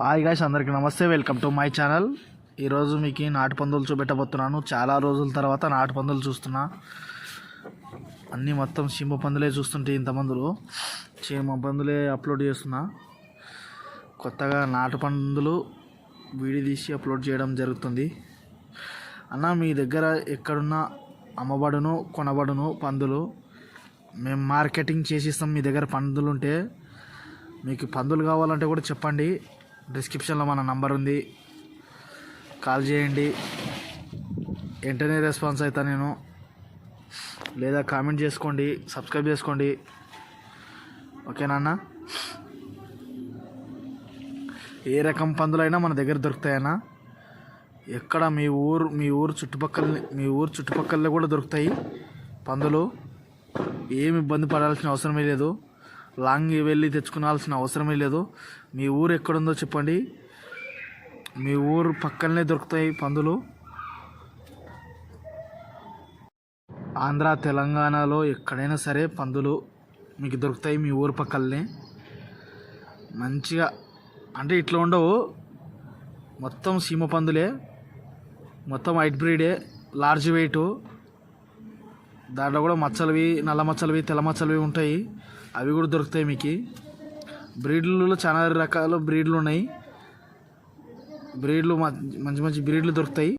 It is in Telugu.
హాయ్ గాయస్ అందరికీ నమస్తే. వెల్కమ్ టు మై ఛానల్ ఈరోజు మీకు నాటు పందులు చూపెట్టబోతున్నాను. చాలా రోజుల తర్వాత నాటు పందులు చూస్తున్నా. అన్నీ మొత్తం చీమ పందులే చూస్తుంటే ఇంత మందులు. చీమ పందులే అప్లోడ్ చేస్తున్నా. కొత్తగా నాటు పందులు వీడియో తీసి అప్లోడ్ చేయడం జరుగుతుంది. అన్న మీ దగ్గర ఎక్కడున్నా అమ్మబడును కొనబడును పందులు మేము మార్కెటింగ్ చేసిస్తాం. మీ దగ్గర పందులు ఉంటే మీకు పందులు కావాలంటే కూడా చెప్పండి. డిస్క్రిప్షన్లో మన నంబర్ ఉంది. కాల్ చేయండి. వెంటనే రెస్పాన్స్ అవుతా నేను. లేదా కామెంట్ చేసుకోండి సబ్స్క్రైబ్ చేసుకోండి. ఓకేనా ఏ రకం పందులైనా మన దగ్గర దొరుకుతాయన్నా. ఎక్కడ మీ ఊరు మీ ఊరు చుట్టుపక్కల మీ ఊరు చుట్టుపక్కల కూడా దొరుకుతాయి పందులు. ఏమి ఇబ్బంది పడాల్సిన అవసరమే లేదు. లాంగ్ వెళ్ళి తెచ్చుకోవాల్సిన అవసరమే లేదు. మీ ఊరు ఎక్కడుందో చెప్పండి. మీ ఊరు పక్కనే దొరుకుతాయి పందులు. ఆంధ్ర తెలంగాణలో ఎక్కడైనా సరే పందులు మీకు దొరుకుతాయి మీ ఊరు పక్కనే మంచిగా అంటే ఇట్లా ఉండవు. మొత్తం సీమ పందులే. మొత్తం వైట్ బ్రీడే లార్జ్ వెయిట్. దాంట్లో కూడా మచ్చలవి నల్ల మచ్చలవి తెల్ల మచ్చలవి ఉంటాయి. అవి కూడా దొరుకుతాయి మీకు. బ్రీడ్లలో చాలా రకాల బ్రీడ్లు ఉన్నాయి. బ్రీడ్లు మ- మంచి మంచి బ్రీడ్లు దొరుకుతాయి.